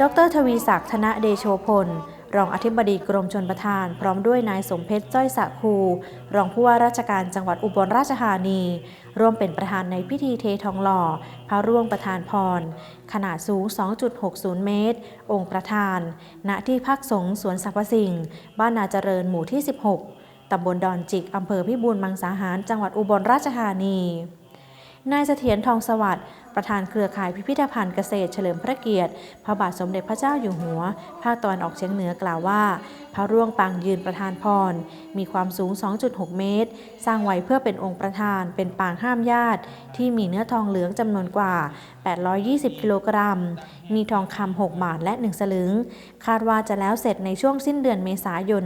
ดรทวีศักดิ์ธนเดโชพล รองอธิบดีกรมชนประทาน พร้อมด้วยนายสมเพชรจ้อยสะคู รองผู้ว่าราชการจังหวัดอุบลราชธานี ร่วมเป็นประธานในพิธีเททองหล่อ พระร่วงประธานพร ขนาดสูง 2.60 เมตร องค์ประธาน ณ ที่พักสงฆ์สวนสรรพสิ่ง บ้านนาเจริญหมู่ที่ 16 ตำบลดอนจิก อำเภอพิบูลมังสาหาร จังหวัดอุบลราชธานีนายเสถียรทองสวัสดิ์ ประธานเครือข่ายพิพิธภัณฑ์เกษตรเฉลิมพระเกียรติ พระบาทสมเด็จพระเจ้าอยู่หัว ภาคตอนออกเฉียงเหนือกล่าวว่า พระร่วงปางยืนประธานพร มีความสูง 2.6 เมตร สร้างไว้เพื่อเป็นองค์ประธานเป็นปางห้ามญาติ ที่มีเนื้อทองเหลืองจำนวนกว่า820 กิโลกรัม มีทองคำ6บาทและ 1 สลึง คาดว่าจะแล้วเสร็จในช่วงสิ้นเดือนเมษายน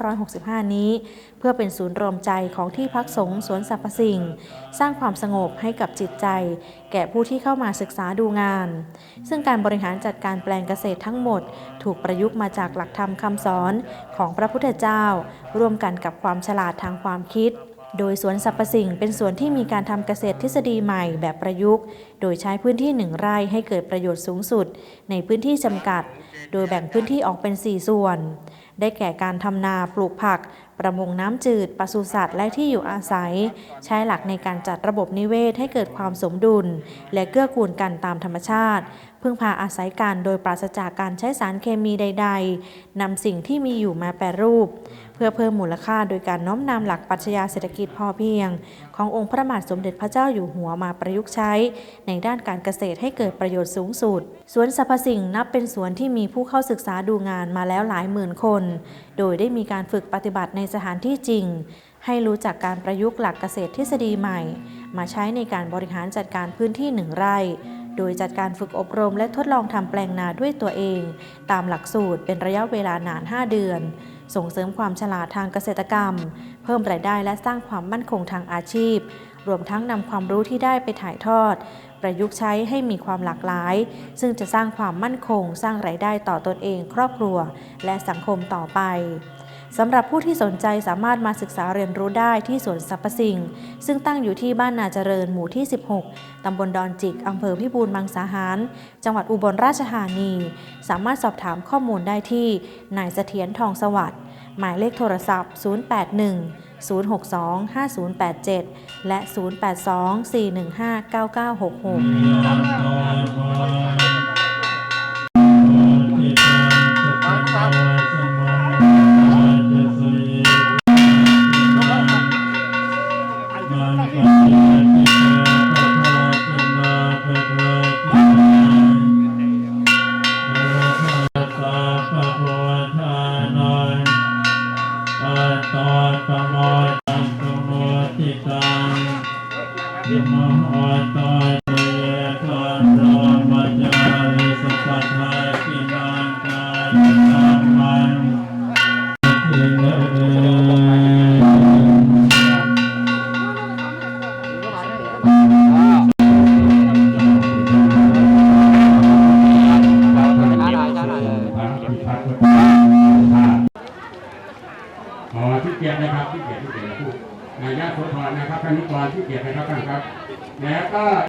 2565 นี้ เพื่อเป็นศูนย์รวมใจของที่พักสงฆ์สวนสรรพสิ่ง สร้างความสงบให้กับจิตใจ แก่ผู้ที่เข้ามาศึกษาดูงาน ซึ่งการบริหารจัดการแปลงเกษตรทั้งหมด ถูกประยุกต์มาจากหลักธรรมคำสอนของพระพุทธเจ้า ร่วมกันกับความฉลาดทางความคิดโดยสวนสรรพสิ่งเป็นสวนที่มีการทำเกษตรทฤษฎีใหม่แบบประยุกต์ โดยใช้พื้นที่หนึ่งไร่ให้เกิดประโยชน์สูงสุด ในพื้นที่จำกัด โดยแบ่งพื้นที่ออกเป็น 4 ส่วน ได้แก่การทำนาปลูกผัก ประมงน้ำจืดปศุสัตว์และที่อยู่อาศัย ใช้หลักในการจัดระบบนิเวศให้เกิดความสมดุล และเกื้อกูลกันตามธรรมชาติ พึ่งพาอาศัยกันโดยปราศจากการใช้สารเคมีใด ๆนำสิ่งที่มีอยู่มาแปรรูป เพื่อเพิ่มมูลค่าโดยการน้อมนำหลักปรัชญาเศรษฐกิจพอเพียง ขององค์พระบาทสมเด็จพระเจ้าอยู่หัวมาประยุกต์ใช้ในในด้านการเกษตรให้เกิดประโยชน์สูงสุด สวนสรรพสิ่งนับเป็นสวนที่มีผู้เข้าศึกษาดูงานมาแล้วหลายหมื่นคน โดยได้มีการฝึกปฏิบัติในสถานที่จริง ให้รู้จักการประยุกต์หลักเกษตรทฤษฎีใหม่ มาใช้ในการบริหารจัดการพื้นที่หนึ่งไร่โดยจัดการฝึกอบรมและทดลองทำแปลงนาด้วยตัวเอง ตามหลักสูตรเป็นระยะเวลานาน 5 เดือน ส่งเสริมความฉลาดทางเกษตรกรรม เพิ่มรายได้และสร้างความมั่นคงทางอาชีพ รวมทั้งนำความรู้ที่ได้ไปถ่ายทอด ประยุกต์ใช้ให้มีความหลากหลาย ซึ่งจะสร้างความมั่นคง สร้างรายได้ต่อตนเอง ครอบครัว และสังคมต่อไปสำหรับผู้ที่สนใจสามารถมาศึกษาเรียนรู้ได้ที่สวนสรรพสิ่ง ซึ่งตั้งอยู่ที่บ้านนาเจริญหมู่ที่ 16 ตำบลดอนจิก อำเภอพิบูลมังสาหาร จังหวัดอุบลราชธานี สามารถสอบถามข้อมูลได้ที่นายเสถียรทองสวัสดิ์ หมายเลขโทรศัพท์ 081 062 5087 และ 0824159966 082 415 9966อิมหตั ขอที่เกียรตินะครับที่เกียรติที่เกียรติผู้นายาโสธรนะครับท่านนิกรที่เกียรตินะครับท่านครับ แล้วก็